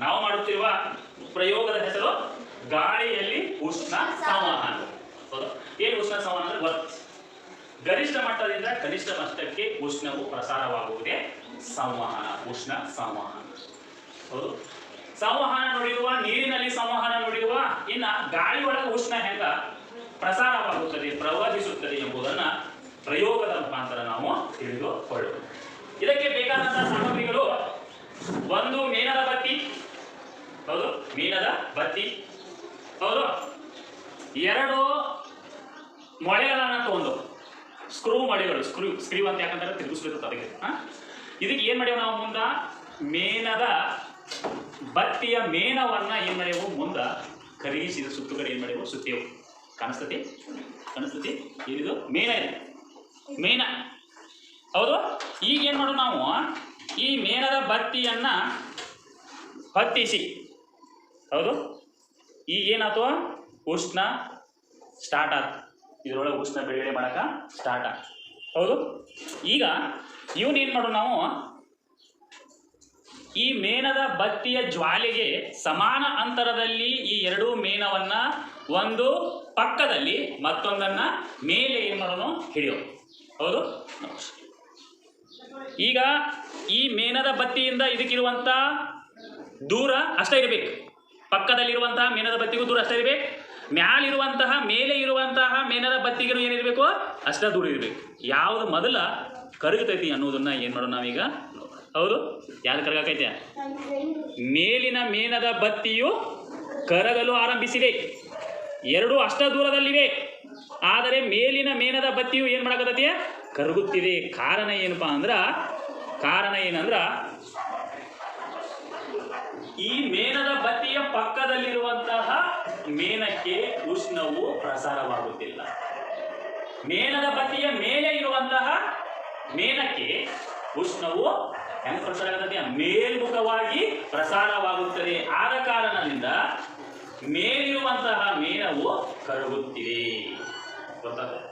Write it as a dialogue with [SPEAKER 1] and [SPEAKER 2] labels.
[SPEAKER 1] ನಾವು ಮಾಡುತ್ತಿರುವ ಪ್ರಯೋಗದ ಹೆಸರು ಗಾಳಿಯಲ್ಲಿ ಉಷ್ಣ ಸಂವಹನ. ಏನು ಉಷ್ಣ ಸಂವಹನ ಅಂದ್ರೆ ವರ್ತ್ ಗರಿಷ್ಠ ಮಟ್ಟದಿಂದ ಕನಿಷ್ಠ ಮಟ್ಟಕ್ಕೆ ಉಷ್ಣವು ಪ್ರಸಾರವಾಗುವುದೇ ಸಂವಹನ, ಉಷ್ಣ ಸಂವಹನ. ಹೌದು? ಸಂವಹನ ನುಡಿಯುವ, ನೀರಿನಲ್ಲಿ ಸಂವಹನ ನುಡಿಯುವ, ಇನ್ನ ಗಾಳಿ ಒಳಗೆ ಉಷ್ಣ ಹೆಂಗ ಪ್ರಸಾರವಾಗುತ್ತದೆ, ಪ್ರವಹಿಸುತ್ತದೆ ಎಂಬುದನ್ನ ಪ್ರಯೋಗದ ಮುಖಾಂತರ ನಾವು ತಿಳಿದುಕೊಳ್ಳೋಣ. ಇದಕ್ಕೆ ಬೇಕಾದಂತಹ ಸಾಮಗ್ರಿಗಳು ಒಂದು ಹೌದು ಮೀನದ ಬತ್ತಿ. ಹೌದು. ಎರಡು ಮೊಳೆಗಳನ್ನ ತಗೊಂಡು ಸ್ಕ್ರೂ ಮೊಳೆಗಳು ಸ್ಕ್ರೂ ಸ್ಕ್ರೀವ್ ಅಂತ ಯಾಕಂದ್ರೆ ತಿರುಗಿಸ್ಬೇಕು ಅದಕ್ಕೆ? ಇದಕ್ಕೆ ಏನ್ ಮಾಡ್ಯಾವ ನಾವು ಮುಂದ? ಮೇನದ ಬತ್ತಿಯ ಮೇನವನ್ನ ಏನ್ ಮಾಡ್ಯಾವು? ಮುಂದ ಖರೀದಿಸಿದ ಸುತ್ತು ಕಡೆ ಏನ್ ಮಾಡ್ಯಾವು? ಸುತ್ತೇವು. ಕಾಣಿಸ್ತತಿ? ಕಾಣಿಸ್ತತಿ? ಏನಿದು? ಮೇನ ಇದೆ. ಮೇನ. ಹೌದು. ಈಗ ಏನ್ ಮಾಡು ನಾವು? ಈ ಮೇನದ ಬತ್ತಿಯನ್ನ ಹೊತ್ತಿಸಿ. ಹೌದು? ಈಗ ಏನಾಯ್ತು? ಉಷ್ಣ ಸ್ಟಾರ್ಟ್ ಆಯ್ತು ಇದರೊಳಗೆ ಉಷ್ಣ ಬಿಡುಗಡೆ ಮಾಡಕ ಸ್ಟಾರ್ಟ್ ಆಯ್ತು ಹೌದು? ಈಗ ಇವನ್ ಏನು ಮಾಡು ನಾವು? ಈ ಮೇಣದ ಬತ್ತಿಯ ಜ್ವಾಲೆಗೆ ಸಮಾನ ಅಂತರದಲ್ಲಿ ಈ ಎರಡೂ ಮೇಣವನ್ನ ಒಂದು ಪಕ್ಕದಲ್ಲಿ ಮತ್ತೊಂದನ್ನ ಮೇಲೆ ಏನು ಮಾಡೋಣ ಹಿಡಿಯೋ ಹೌದು? ಈಗ ಈ ಮೇಣದ ಬತ್ತಿಯಿಂದ ಇದಕ್ಕಿರುವಂತ ದೂರ ಅಷ್ಟೇ ಇರಬೇಕು. ಪಕ್ಕದಲ್ಲಿರುವಂತಹ ಮೇಣದ ಬತ್ತಿಗೂ ದೂರ ಅಷ್ಟೇ ಇರಬೇಕು. ಮ್ಯಾಲಿರುವಂತಹ, ಮೇಲೆ ಇರುವಂತಹ ಮೇಣದ ಬತ್ತಿಗೂ ಏನಿರಬೇಕು? ಅಷ್ಟೇ ದೂರ ಇರಬೇಕು. ಯಾವುದು ಮೊದಲ ಕರಗತೈತಿ ಅನ್ನೋದನ್ನ ಏನು ಮಾಡೋಣ ನಾವೀಗ? ಹೌದು? ಯಾರು ಕರಗಾಕೈತೆ? ಮೇಲಿನ ಮೇಣದ ಬತ್ತಿಯು ಕರಗಲು ಆರಂಭಿಸಿದೆ. ಎರಡು ಅಷ್ಟ ದೂರದಲ್ಲಿವೆ. ಆದರೆ ಮೇಲಿನ ಮೇಣದ ಬತ್ತಿಯು ಏನು ಮಾಡಕತ್ತೈತಿ? ಕರಗುತ್ತಿದೆ. ಕಾರಣ ಏನಪ್ಪಾ ಅಂದ್ರೆ, ಕಾರಣ ಏನಂದ್ರ ಈ ಮೇಣದ ಬತ್ತಿಯ ಪಕ್ಕದಲ್ಲಿರುವಂತಹ ಮೇಣಕ್ಕೆ ಉಷ್ಣವು ಪ್ರಸಾರವಾಗುತ್ತಿಲ್ಲ. ಮೇಣದ ಬತ್ತಿಯ ಮೇಲೆ ಇರುವಂತಹ ಮೇಣಕ್ಕೆ ಉಷ್ಣವು ಹೆಂಗ್ ಪ್ರಸಾರ ಆಗ್ತದೆ ಮೇಲ್ಮುಖವಾಗಿ ಪ್ರಸಾರವಾಗುತ್ತದೆ. ಆದ ಕಾರಣದಿಂದ ಮೇಲಿರುವಂತಹ ಮೇಣವು ಕರಗುತ್ತಿದೆ. ಗೊತ್ತಾಗ?